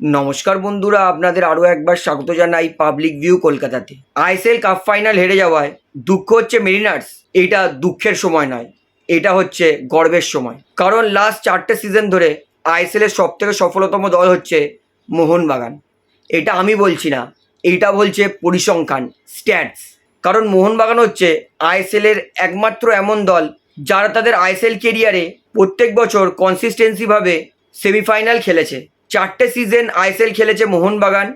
নমস্কার বন্ধুরা, আপনাদের আরও একবার স্বাগত জানাই পাবলিক ভিউ কলকাতাতে। আইএসএল কাপ ফাইনাল হেরে যাওয়ায় দুঃখ হচ্ছে মেরিনার্স এটা দুঃখের সময় নয়, এটা হচ্ছে গর্বের সময়। কারণ লাস্ট চারটে সিজন ধরে আইএসএলের সব থেকে সফলতম দল হচ্ছে মোহনবাগান। এটা আমি বলছি না এইটা বলছে পরিসংখ্যান স্ট্যাটস কারণ মোহনবাগান হচ্ছে আইএসএলের একমাত্র এমন দল যারা তাদের আইএসএল কেরিয়ারে প্রত্যেক বছর কনসিস্টেন্সিভাবে সেমিফাইনাল খেলেছে। চারটে সিজন আইএসএল খেলেছে মোহনবাগান,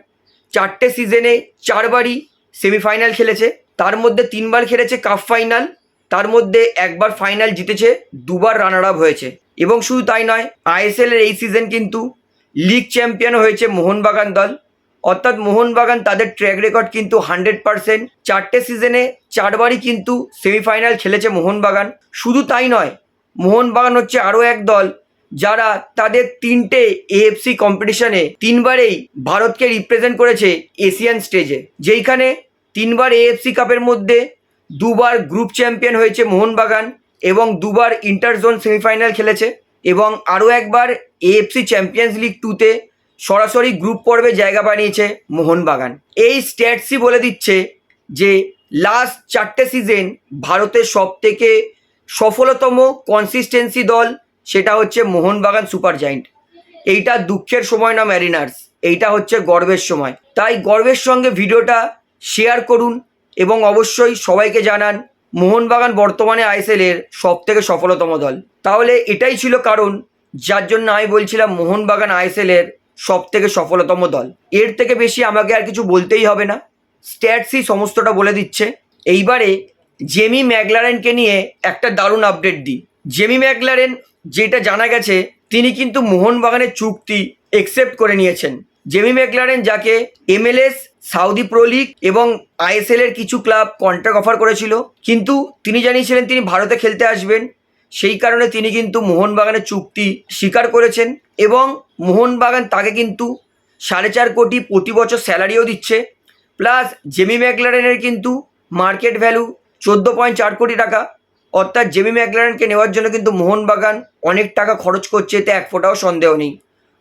চারটে সিজনে চারবারই সেমিফাইনাল খেলেছে, তার মধ্যে তিনবার খেলেছে কাপ ফাইনাল তার মধ্যে একবার ফাইনাল জিতেছে, দুবার রানার আপ হয়েছে। এবং শুধু তাই নয় আইএসএল এর এই সিজন কিন্তু লিগ চ্যাম্পিয়ন হয়েছে মোহনবাগান দল। অর্থাৎ মোহনবাগান তাদের ট্র্যাক রেকর্ড কিন্তু হান্ড্রেড পারসেন্ট চারটে সিজনে চারবারই কিন্তু সেমিফাইনাল খেলেছে মোহনবাগান। শুধু তাই নয়, মোহনবাগান হচ্ছে আরও এক দল যারা তাদের তিনটে এএফসি কম্পিটিশনে তিনবারেই ভারতকে রিপ্রেজেন্ট করেছে এশিয়ান স্টেজে যেইখানে তিনবার এএফসি কাপের মধ্যে দুবার গ্রুপ চ্যাম্পিয়ন হয়েছে মোহনবাগান এবং দুবার ইন্টার জোন সেমিফাইনাল খেলেছে এবং আরও একবার এএফসি চ্যাম্পিয়ন্স লিগ টুতে সরাসরি গ্রুপ পর্বে জায়গা বানিয়েছে মোহনবাগান। এই স্ট্যাটসই বলে দিচ্ছে যে লাস্ট চারটে সিজন ভারতের সব থেকে সফলতম কনসিস্টেন্সি দল সেটা হচ্ছে মোহনবাগান সুপার জায়েন্ট। এইটা দুঃখের সময় না ম্যারিনার্স, এইটা হচ্ছে গর্বের সময়। তাই গর্বের সঙ্গে ভিডিওটা শেয়ার করুন এবং অবশ্যই সবাইকে জানান মোহনবাগান বর্তমানে আইএসএলের সব থেকে সফলতম দল। তাহলে এটাই ছিল কারণ, যার জন্য আমি বলছিলাম মোহনবাগান আইএসএলের সব থেকে সফলতম দল। এর থেকে বেশি আমাকে আর কিছু বলতেই হবে না। স্ট্যাটসই সমস্তটা বলে দিচ্ছে। এইবারে জেমি ম্যাগলারেনকে নিয়ে একটা দারুণ আপডেট দিই। জেমি ম্যাগলারেন যেটা জানা গেছে, তিনি কিন্তু মোহনবাগানের চুক্তি একসেপ্ট করে নিয়েছেন। জেমি ম্যাকলারেন যাকে এমএলএস সাউদি প্রো লিগ এবং আইএসএল এর কিছু ক্লাব কন্ট্রাক্ট অফার করেছিল, কিন্তু তিনি জানিয়েছিলেন তিনি ভারতে খেলতে আসবেন। সেই কারণে তিনি কিন্তু মোহনবাগানের চুক্তি স্বীকার করেছেন এবং মোহনবাগান তাকে কিন্তু সাড়ে চার কোটি প্রতি বছর স্যালারিও দিচ্ছে। প্লাস জেমি ম্যাকলারেনের কিন্তু মার্কেট ভ্যালু চোদ্দ পয়েন্ট চার কোটি টাকা। অর্থাৎ জেমি ম্যাকলারেনকে নেওয়ার জন্য কিন্তু মোহনবাগান অনেক টাকা খরচ করছে, এতে এক ফোঁটাও সন্দেহ নেই।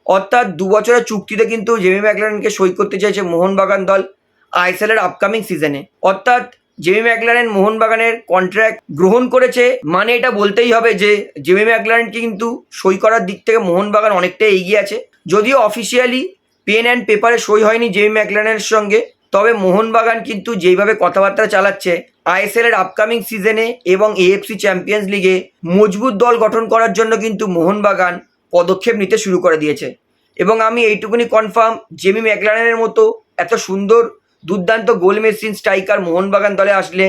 অর্থাৎ দু বছরের চুক্তিতে কিন্তু জেমি ম্যাকলারেনকে সই করতে চাইছে মোহনবাগান দল আইএসএল এর আপকামিং সিজনে। অর্থাৎ জেমি ম্যাকলারেন মোহনবাগানের কন্ট্রাক্ট গ্রহণ করেছে মানে এটা বলতেই হবে যে জেমি ম্যাকলারেন কিন্তু সই করার দিক থেকে মোহনবাগান অনেকটাই এগিয়ে আছে। যদিও অফিসিয়ালি পেন অ্যান্ড পেপারে সই হয়নি জেমি ম্যাকলারেনের সঙ্গে তবে মোহনবাগান কিন্তু যেইভাবে কথাবার্তা চালাচ্ছে, আইএসএল এর আপকামিং সিজনে এবং এএফসি চ্যাম্পিয়ন্স লিগে মজবুত দল গঠন করার জন্য কিন্তু মোহনবাগান পদক্ষেপ নিতে শুরু করে দিয়েছে। এবং আমি এইটুকুনি কনফার্ম জেমি ম্যাকলারেনের মতো এত সুন্দর, দুর্দান্ত গোল মেশিন স্ট্রাইকার মোহনবাগান দলে আসলে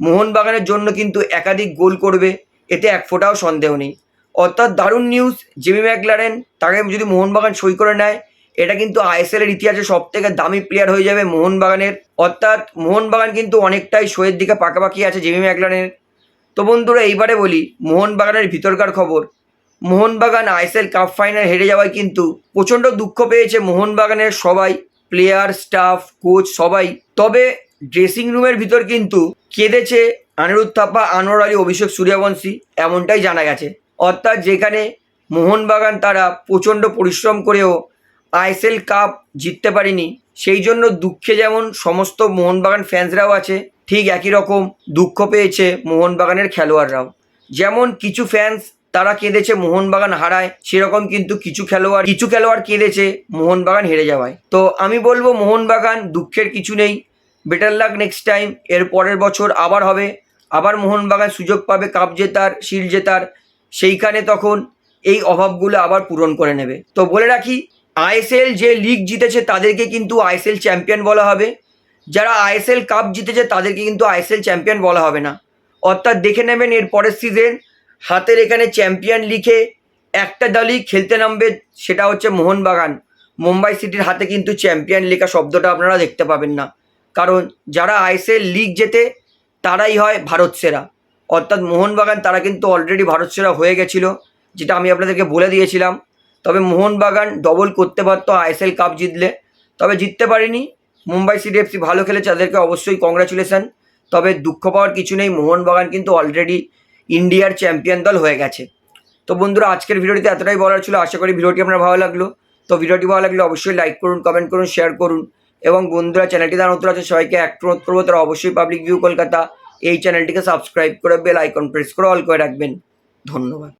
মোহনবাগানের জন্য কিন্তু একাধিক গোল করবে, এতে এক ফোঁটাও সন্দেহ নেই। অর্থাৎ দারুণ নিউজ জেমি ম্যাকলারেন তাকে যদি মোহনবাগান সই করে নেয় এটা কিন্তু আইএসএল এর ইতিহাসে সব থেকে দামি প্লেয়ার হয়ে যাবে মোহনবাগানের। অর্থাৎ মোহনবাগান কিন্তু অনেকটাই শোয়ের দিকে পাকাপাকি আছে জেমি ম্যাকলারেনের তো বন্ধুরা, এইবারে বলি, মোহনবাগানের ভিতরকার খবর। মোহনবাগান আইএসএল কাপ ফাইনাল হেরে যাওয়ায় কিন্তু প্রচণ্ড দুঃখ পেয়েছে মোহনবাগানের সবাই প্লেয়ার স্টাফ কোচ সবাই। তবে ড্রেসিং রুমের ভিতর কিন্তু কেঁদেছে আনিরুদ্ধ থাপ্পা, আনোয়ার আলী, অভিষেক সূর্যবংশী, এমনটাই জানা গেছে। অর্থাৎ যেখানে মোহনবাগান তারা প্রচণ্ড পরিশ্রম করেও আইএসএল কাপ জিততে পারিনি। সেই জন্য দুঃখে যেমন সমস্ত মোহনবাগান ফ্যান্সরাও আছে, ঠিক একই রকম দুঃখ পেয়েছে মোহনবাগানের খেলোয়াড়রাও। যেমন কিছু ফ্যান্স তারা কেঁদেছে মোহনবাগান হারায়, সেরকম কিন্তু কিছু খেলোয়াড় কিছু খেলোয়াড় কেঁদেছে মোহনবাগান হেরে যাওয়ায়। তো আমি বলব মোহনবাগান দুঃখের কিছু নেই। বেটার লাক নেক্সট টাইম এর পরের বছর আবার হবে। আবার মোহনবাগান সুযোগ পাবে কাপ জেতার শিল জেতার, সেইখানে তখন এই অভাবগুলো আবার পূরণ করে নেবে। তো বলে রাখি আইএসএল যে লিগ জিতেছে তাদেরকে কিন্তু আইএসএল চ্যাম্পিয়ন বলা হবে। যারা আইএসএল কাপ জিতেছে তাদেরকে কিন্তু আইএসএল চ্যাম্পিয়ন বলা হবে না। অর্থাৎ দেখে নেবেন এর পরের সিজন হাতের এখানে চ্যাম্পিয়ন লিখে একটা দলই খেলতে নামবে সেটা হচ্ছে মোহনবাগান। মুম্বাই সিটির হাতে কিন্তু চ্যাম্পিয়ন লেখা শব্দটা আপনারা দেখতে পাবেন না। কারণ যারা আইএসএল লিগ জেতে তারাই হয় ভারত সেরা। অর্থাৎ মোহনবাগান তারা কিন্তু অলরেডি ভারত সেরা হয়ে গেছিল, যেটা আমি আপনাদেরকে বলে দিয়েছিলাম। তবে মোহনবাগান ডবল করতে পারতো আইএসএল কাপ জিতলে। তবে জিততে পারেনি। মুম্বাই সিটি এফসি ভালো খেলেছে, তাদেরকে অবশ্যই কংগ্রাচুলেশন তবে দুঃখ পাওয়ার কিছু নেই, মোহনবাগান কিন্তু অলরেডি ইন্ডিয়ার চ্যাম্পিয়ন দল হয়ে গেছে। তো বন্ধুরা, আজকের ভিডিওটিতে এতটাই বলার ছিল। আশা করি ভিডিওটি আপনার ভালো লাগল। তো ভিডিওটি ভালো লাগলে অবশ্যই লাইক করুন কমেন্ট করুন শেয়ার করুন। এবং বন্ধুরা চ্যানেলটি যারা নতুন আছে সবাইকে অনুরোধ করব, তারা অবশ্যই পাবলিক ভিউ কলকাতা এই চ্যানেলটিকে সাবস্ক্রাইব করে বেল আইকন প্রেস করে অল করে রাখবেন। ধন্যবাদ।